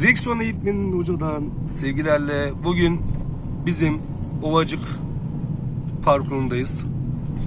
Direksiyon eğitmenin hocadan sevgilerle bugün bizim Ovacık parkurundayız.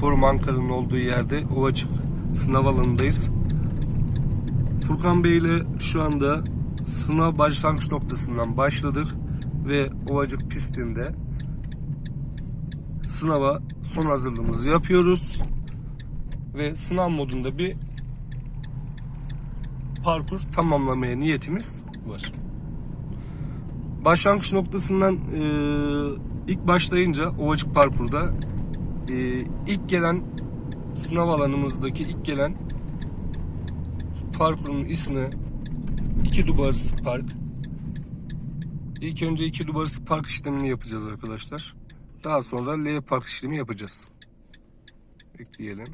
Forum Ankara'nın olduğu yerde Ovacık sınav alanındayız. Furkan Bey ile şu anda sınav başlangıç noktasından başladık ve Ovacık pistinde sınava son hazırlığımızı yapıyoruz ve sınav modunda bir parkur tamamlamaya niyetimiz var. Başlangıç noktasından e, ilk başlayınca Ovacık parkurda e, ilk gelen sınav alanımızdaki ilk gelen parkurun ismi iki Dubarısı Park. İlk önce iki Dubarısı Park işlemini yapacağız arkadaşlar. Daha sonra L Park işlemi yapacağız. Bekleyelim.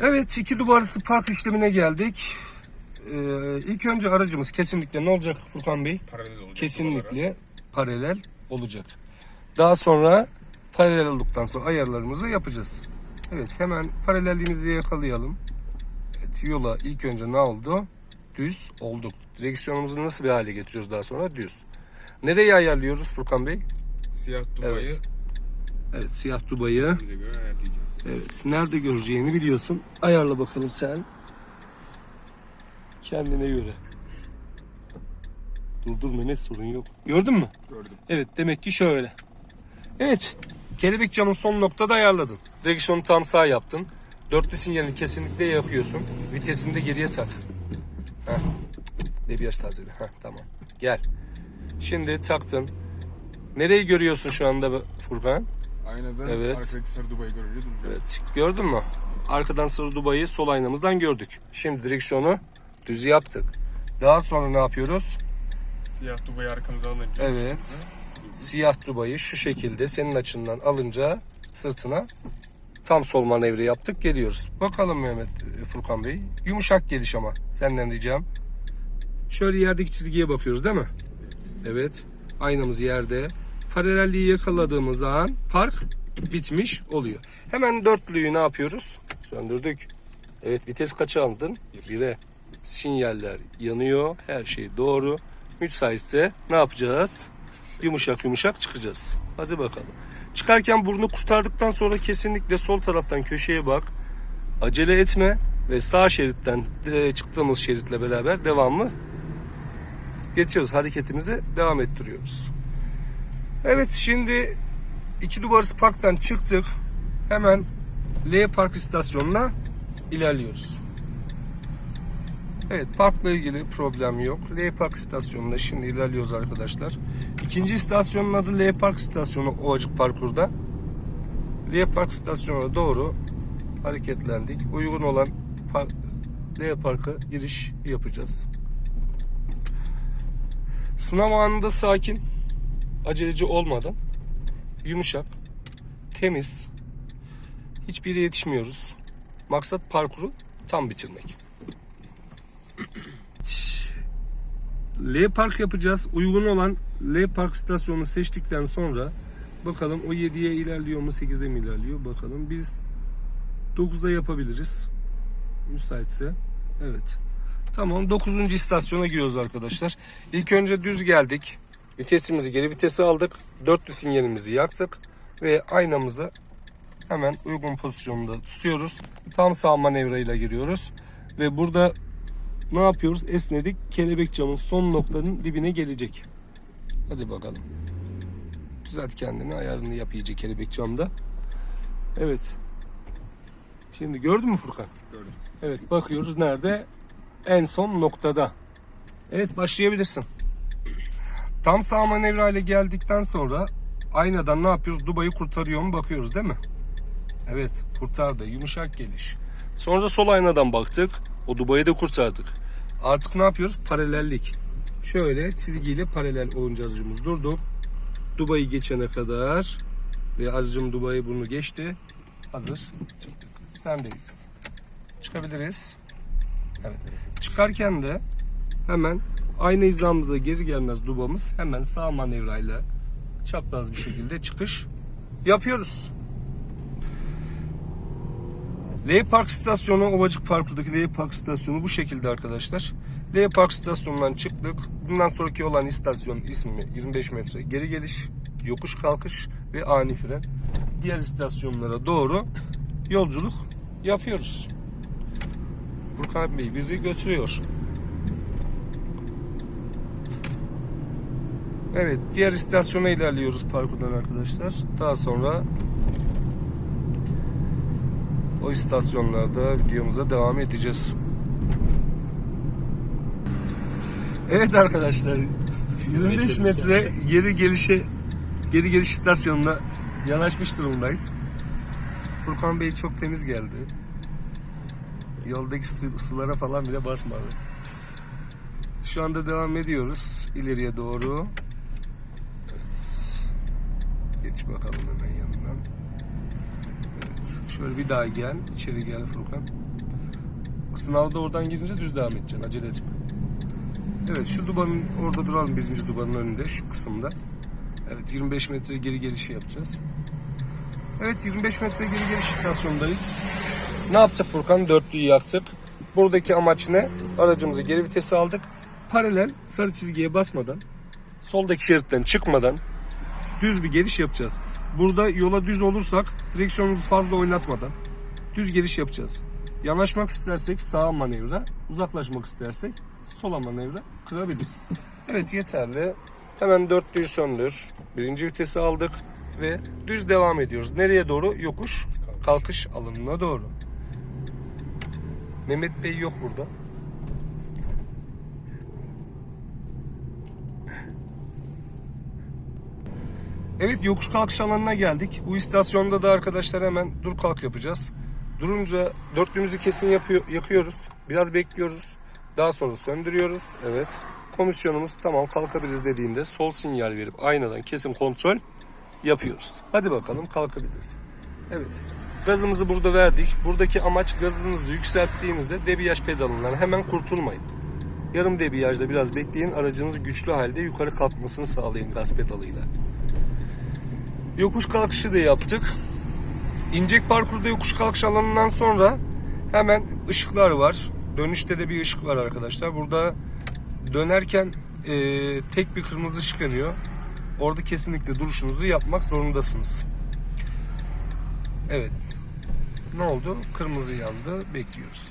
Evet iki Dubarısı Park işlemine geldik. Ee, ilk önce aracımız kesinlikle ne olacak Furkan Bey? Paralel olacak. Kesinlikle paralel olacak. Daha sonra paralel olduktan sonra ayarlarımızı yapacağız. Evet hemen paralelliğimizi yakalayalım. Evet yola ilk önce ne oldu? Düz olduk. Direksiyonumuzu nasıl bir hale getiriyoruz daha sonra? Düz. Nereye ayarlıyoruz Furkan Bey? Siyah Dubai'yi Evet. Evet siyah ayarlayacağız. Evet nerede göreceğini biliyorsun. Ayarla bakalım sen. Kendine göre. Dur dur Mehmet sorun yok. Gördün mü? Gördüm. Evet demek ki şöyle. Evet. Kelebek camın son noktada ayarladın. Direksiyonu tam sağ yaptın. Dörtlü sinyalini kesinlikle yapıyorsun. Vitesini de geriye tak. Heh. Debriyaj tazeli. Heh, tamam. Gel. Şimdi taktın. Nereyi görüyorsun şu anda Furkan? Aynadan Evet. arkadaki sarı Dubai görünce duracağız. Evet. Gördün mü? Arkadan sarı dubayı sol aynamızdan gördük. Şimdi direksiyonu düz yaptık. Daha sonra ne yapıyoruz? Siyah Dubai arkamıza alınca. Evet. Siyah dubayı şu şekilde senin açından alınca sırtına tam sol manevra yaptık geliyoruz. Bakalım Mehmet e, Furkan Bey. Yumuşak geliş ama senden ricam. Şöyle yerdeki çizgiye bakıyoruz değil mi? Evet. Aynamız yerde. Paralelliği yakaladığımız an park bitmiş oluyor. Hemen dörtlüyü ne yapıyoruz? Söndürdük. Evet vites kaça aldın? 1'e. Sinyaller yanıyor. Her şey doğru. Müsaitse ne yapacağız? Yumuşak yumuşak çıkacağız. Hadi bakalım. Çıkarken burnu kurtardıktan sonra kesinlikle sol taraftan köşeye bak. Acele etme ve sağ şeritten çıktığımız şeritle beraber devamlı geçiyoruz. Hareketimizi devam ettiriyoruz. Evet şimdi iki Duvarız Park'tan çıktık. Hemen L Park istasyonuna ilerliyoruz. Evet parkla ilgili problem yok. L Park istasyonuna şimdi ilerliyoruz arkadaşlar. İkinci istasyonun adı L Park istasyonu Ovacık Parkur'da. L Park istasyonuna doğru hareketlendik. Uygun olan par- L Park'a giriş yapacağız. Sınav anında sakin, aceleci olmadan, yumuşak, temiz, hiçbir yere yetişmiyoruz. Maksat parkuru tam bitirmek. L park yapacağız. Uygun olan L park istasyonunu seçtikten sonra bakalım o 7'ye ilerliyor mu 8'e mi ilerliyor bakalım. Biz 9'a yapabiliriz. Müsaitse. Evet. Tamam 9. istasyona giriyoruz arkadaşlar. İlk önce düz geldik. Vitesimizi geri vitese aldık. Dörtlü sinyalimizi yaktık. Ve aynamızı hemen uygun pozisyonda tutuyoruz. Tam sağ manevrayla giriyoruz. Ve burada ne yapıyoruz? Esnedik. Kelebek camın son noktanın dibine gelecek. Hadi bakalım. Düzelt kendini. Ayarını yap iyice kelebek camda. Evet. Şimdi gördün mü Furkan? Gördüm. Evet bakıyoruz nerede? En son noktada. Evet başlayabilirsin. Tam sağ manevra ile geldikten sonra aynadan ne yapıyoruz? Dubayı kurtarıyor mu bakıyoruz değil mi? Evet kurtardı. Yumuşak geliş. Sonra sol aynadan baktık. O Dubai'yi de kurtardık. Artık ne yapıyoruz? Paralellik. Şöyle çizgiyle paralel olunca aracımız durdu. Dubai'yi geçene kadar ve aracım Dubai bunu geçti. Hazır. Çıktık. Sendeyiz. Çıkabiliriz. Evet. Çıkarken de hemen aynı hizamıza geri gelmez dubamız hemen sağ manevrayla çapraz bir şekilde çıkış yapıyoruz. L Park istasyonu Ovacık Parkur'daki L Park istasyonu bu şekilde arkadaşlar. L Park istasyonundan çıktık. Bundan sonraki olan istasyon ismi 25 metre geri geliş, yokuş kalkış ve ani fren. Diğer istasyonlara doğru yolculuk yapıyoruz. Furkan Bey bizi götürüyor. Evet, diğer istasyona ilerliyoruz parkurdan arkadaşlar. Daha sonra o istasyonlarda videomuza devam edeceğiz. Evet arkadaşlar, 25 metre geri gelişe geri geliş istasyonuna yanaşmış durumdayız. Furkan Bey çok temiz geldi. Yoldaki su- sulara falan bile basmadı. Şu anda devam ediyoruz ileriye doğru. Geç bakalım hemen yanından. Şöyle bir daha gel. İçeri gel Furkan. Sınavda oradan girince düz devam edeceksin. Acele etme. Evet şu dubanın orada duralım birinci dubanın önünde şu kısımda. Evet 25 metre geri gelişi yapacağız. Evet 25 metre geri geliş istasyondayız. Ne yaptık Furkan? Dörtlüyü yaktık. Buradaki amaç ne? Aracımızı geri vitese aldık. Paralel sarı çizgiye basmadan, soldaki şeritten çıkmadan düz bir geliş yapacağız. Burada yola düz olursak direksiyonumuzu fazla oynatmadan düz geliş yapacağız. Yanaşmak istersek sağa manevra, uzaklaşmak istersek sola manevra kırabiliriz. Evet yeterli. Hemen dörtlüyü söndür. Birinci vitesi aldık ve düz devam ediyoruz. Nereye doğru? Yokuş, kalkış alanına doğru. Mehmet Bey yok burada. Evet yokuş kalkış alanına geldik. Bu istasyonda da arkadaşlar hemen dur kalk yapacağız. Durunca dörtlüğümüzü kesin yapıyor, yakıyoruz. Biraz bekliyoruz. Daha sonra söndürüyoruz. Evet. Komisyonumuz tamam kalkabiliriz dediğinde sol sinyal verip aynadan kesim kontrol yapıyoruz. Hadi bakalım kalkabiliriz. Evet. Gazımızı burada verdik. Buradaki amaç gazınızı yükselttiğinizde debriyaj pedalından hemen kurtulmayın. Yarım debriyajda biraz bekleyin. Aracınız güçlü halde yukarı kalkmasını sağlayın gaz pedalıyla. Yokuş kalkışı da yaptık. İncek parkurda yokuş kalkış alanından sonra hemen ışıklar var. Dönüşte de bir ışık var arkadaşlar. Burada dönerken e, tek bir kırmızı ışık yanıyor. Orada kesinlikle duruşunuzu yapmak zorundasınız. Evet. Ne oldu? Kırmızı yandı. Bekliyoruz.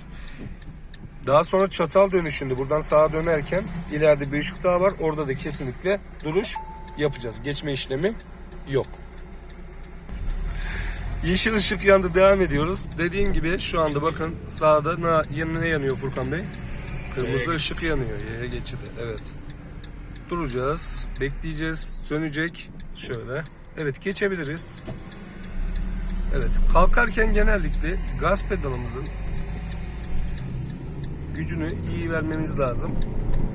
Daha sonra çatal dönüşünde buradan sağa dönerken ileride bir ışık daha var. Orada da kesinlikle duruş yapacağız. Geçme işlemi yok. Yeşil ışık yandı devam ediyoruz. Dediğim gibi şu anda bakın sağda ne, ne yanıyor Furkan Bey? Kırmızı ışık yanıyor. Yaya geçidi. Evet. Duracağız. Bekleyeceğiz. Sönecek. Şöyle. Evet geçebiliriz. Evet. Kalkarken genellikle gaz pedalımızın gücünü iyi vermemiz lazım.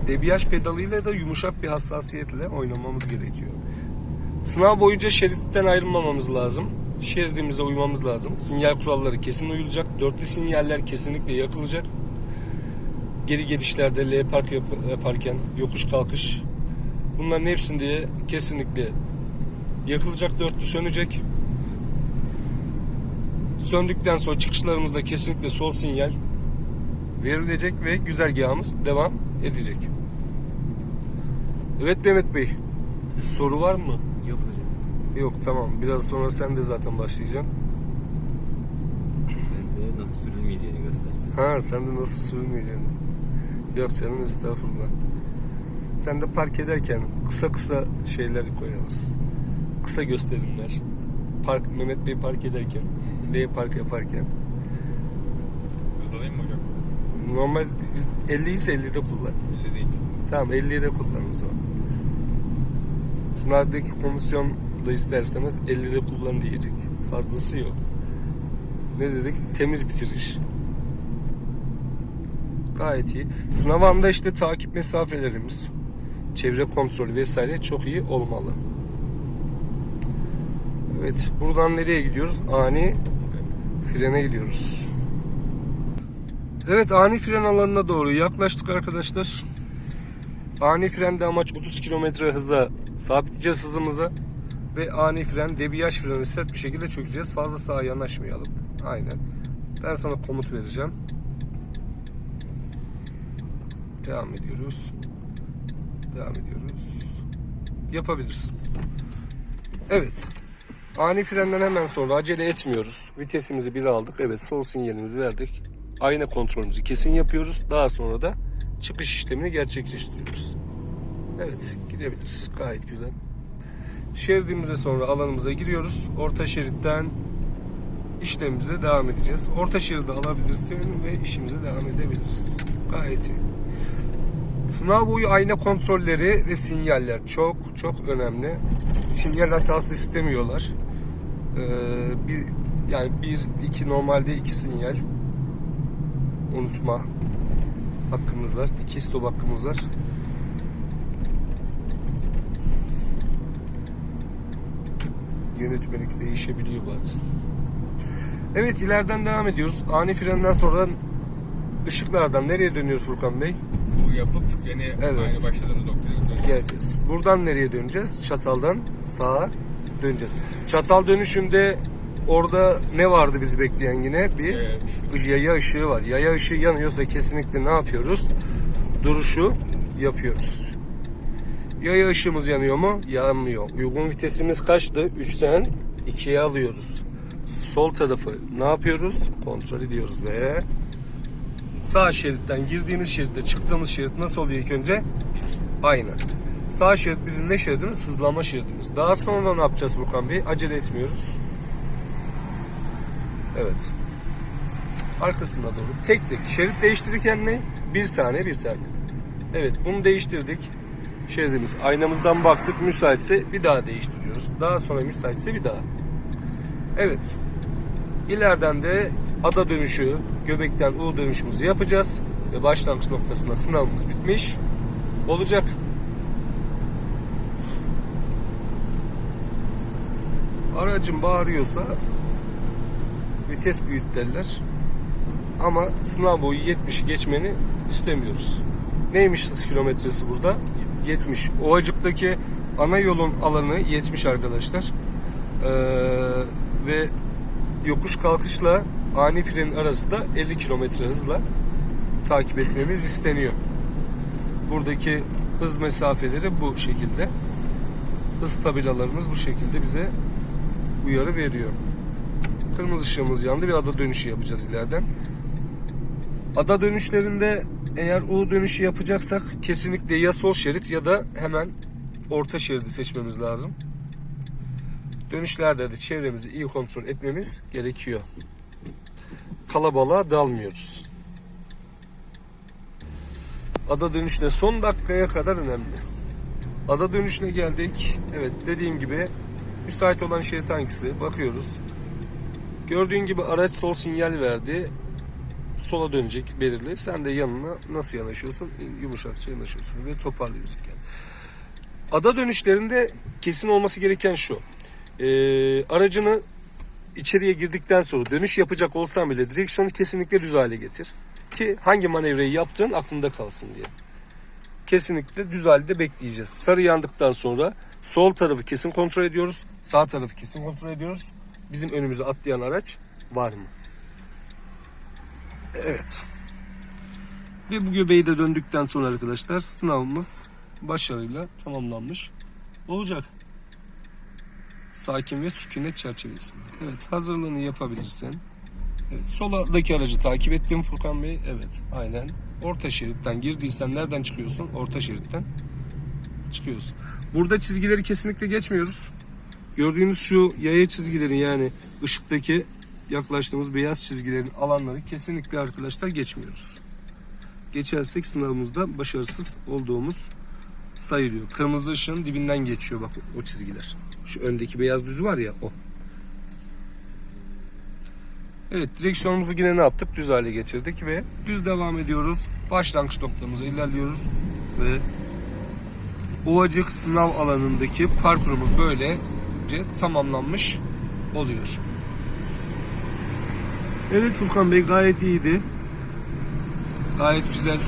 Debriyaj pedalıyla da yumuşak bir hassasiyetle oynamamız gerekiyor. Sınav boyunca şeritten ayrılmamamız lazım. Şeridimize uymamız lazım. Sinyal kuralları kesin uyulacak. Dörtlü sinyaller kesinlikle yakılacak. Geri gelişlerde L park yap- yaparken yokuş kalkış bunların hepsinde kesinlikle yakılacak dörtlü sönecek. Söndükten sonra çıkışlarımızda kesinlikle sol sinyal verilecek ve güzergahımız devam edecek. Evet Mehmet Bey, soru var mı? Yok hocam. Yok tamam. Biraz sonra sen de zaten başlayacaksın. Ben de nasıl sürülmeyeceğini göstereceğiz. Ha sen de nasıl sürmeyeceksin? Yok canım estağfurullah. Sen de park ederken kısa kısa şeyler koyarız. Kısa gösterimler. Park Mehmet Bey park ederken, L park yaparken. Hızlanayım mı hocam? Normal 50 ise 50'de kullan. 50 değil. Tamam 50'ye de kullan o zaman. Sınavdaki komisyon da ister istemez 50'de kullan diyecek. Fazlası yok. Ne dedik? Temiz bitiriş. Gayet iyi. Sınav anında işte takip mesafelerimiz, çevre kontrolü vesaire çok iyi olmalı. Evet, buradan nereye gidiyoruz? Ani frene gidiyoruz. Evet, ani fren alanına doğru yaklaştık arkadaşlar. Ani frende amaç 30 km hıza sabitleyeceğiz hızımızı. Ve ani fren, debriyaj freni sert bir şekilde çökeceğiz. Fazla sağa yanaşmayalım. Aynen. Ben sana komut vereceğim. Devam ediyor. ediyoruz. Devam ediyoruz. Yapabilirsin. Evet. Ani frenden hemen sonra acele etmiyoruz. Vitesimizi bir aldık. Evet sol sinyalimizi verdik. Ayna kontrolümüzü kesin yapıyoruz. Daha sonra da çıkış işlemini gerçekleştiriyoruz. Evet gidebiliriz. Gayet güzel. Şeridimize sonra alanımıza giriyoruz. Orta şeritten işlemimize devam edeceğiz. Orta şeridi alabilirsin ve işimize devam edebiliriz. Gayet iyi. Sınav boyu ayna kontrolleri ve sinyaller çok çok önemli. Sinyal hatası istemiyorlar. Ee, bir yani bir iki normalde iki sinyal unutma hakkımız var. İki stop hakkımız var. Yönetmelik değişebiliyor bazen. Evet ileriden devam ediyoruz. Ani frenden sonra ışıklardan nereye dönüyoruz Furkan Bey? Bu yapıp yine Evet. aynı başladığımız noktaya döneceğiz. Geleceğiz. Buradan nereye döneceğiz? Çataldan sağa döneceğiz. Çatal dönüşünde orada ne vardı bizi bekleyen yine? Bir Evet. yaya ışığı var. Yaya ışığı yanıyorsa kesinlikle ne yapıyoruz? Duruşu yapıyoruz. Yaya ışığımız yanıyor mu? Yanmıyor. Uygun vitesimiz kaçtı? 3'ten 2'ye alıyoruz. Sol tarafı ne yapıyoruz? Kontrol ediyoruz ve sağ şeritten girdiğimiz şeritte çıktığımız şerit nasıl oluyor ilk önce? Aynı. Sağ şerit bizim ne şeridimiz? Hızlanma şeridimiz. Daha sonra ne yapacağız Burkan Bey? Acele etmiyoruz. Evet. Arkasına doğru. Tek tek. Şerit değiştirirken ne? Bir tane bir tane. Evet bunu değiştirdik. Şeridimiz aynamızdan baktık. Müsaitse bir daha değiştiriyoruz. Daha sonra müsaitse bir daha. Evet. İleriden de ada dönüşü, göbekten U dönüşümüzü yapacağız. Ve başlangıç noktasında sınavımız bitmiş olacak. Aracın bağırıyorsa vites büyüt derler. Ama sınav boyu 70'i geçmeni istemiyoruz. Neymiş hız kilometresi burada? 70. Ovacık'taki ana yolun alanı 70 arkadaşlar. Ee, ve yokuş kalkışla ani frenin arası da 50 kilometre hızla takip etmemiz isteniyor. Buradaki hız mesafeleri bu şekilde. Hız tabelalarımız bu şekilde bize uyarı veriyor. Kırmızı ışığımız yandı bir ada dönüşü yapacağız ileriden. Ada dönüşlerinde eğer U dönüşü yapacaksak kesinlikle ya sol şerit ya da hemen orta şeridi seçmemiz lazım. Dönüşlerde de çevremizi iyi kontrol etmemiz gerekiyor. Kalabalığa dalmıyoruz. Ada dönüşte son dakikaya kadar önemli. Ada dönüşüne geldik. Evet dediğim gibi müsait olan şerit hangisi? Bakıyoruz. Gördüğün gibi araç sol sinyal verdi. Sola dönecek belirli. Sen de yanına nasıl yanaşıyorsun? Yumuşakça yanaşıyorsun ve toparlıyorsun kendini. Ada dönüşlerinde kesin olması gereken şu. Ee, aracını içeriye girdikten sonra dönüş yapacak olsan bile direksiyonu kesinlikle düz hale getir. Ki hangi manevrayı yaptığın aklında kalsın diye. Kesinlikle düz halde bekleyeceğiz. Sarı yandıktan sonra sol tarafı kesin kontrol ediyoruz. Sağ tarafı kesin kontrol ediyoruz. Bizim önümüze atlayan araç var mı? Evet. Ve bu göbeği de döndükten sonra arkadaşlar sınavımız başarıyla tamamlanmış olacak. Sakin ve sükunet çerçevesinde. Evet hazırlığını yapabilirsin. Evet, soldaki aracı takip ettim Furkan Bey. Evet aynen. Orta şeritten girdiysen nereden çıkıyorsun? Orta şeritten çıkıyorsun. Burada çizgileri kesinlikle geçmiyoruz. Gördüğünüz şu yaya çizgilerin yani ışıktaki yaklaştığımız beyaz çizgilerin alanları kesinlikle arkadaşlar geçmiyoruz. Geçersek sınavımızda başarısız olduğumuz sayılıyor. Kırmızı ışığın dibinden geçiyor bak o çizgiler. Şu öndeki beyaz düz var ya o. Evet direksiyonumuzu yine ne yaptık? Düz hale getirdik ve düz devam ediyoruz. Başlangıç noktamıza ilerliyoruz ve Ovacık sınav alanındaki parkurumuz böylece tamamlanmış oluyor. Evet Furkan Bey gayet iyiydi. Gayet güzel,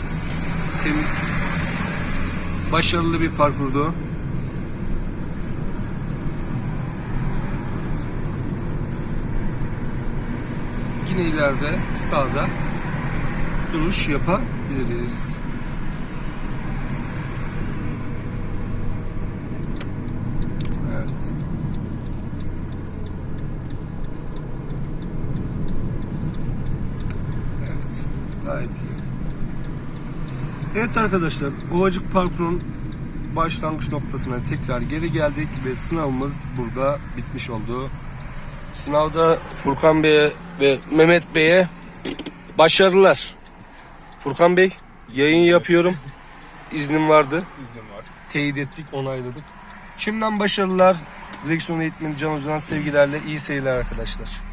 temiz, başarılı bir parkurdu. Yine ileride sağda duruş yapabiliriz. Gayet iyi. Evet arkadaşlar, Ovacık Parkur'un başlangıç noktasına tekrar geri geldik ve sınavımız burada bitmiş oldu. Sınavda Furkan Bey'e ve Mehmet Bey'e başarılar. Furkan Bey, yayın yapıyorum. İznim vardı. İznim var. Teyit ettik, onayladık. Şimdiden başarılar. Direksiyon eğitmeni Can Hoca'dan sevgilerle iyi seyirler arkadaşlar.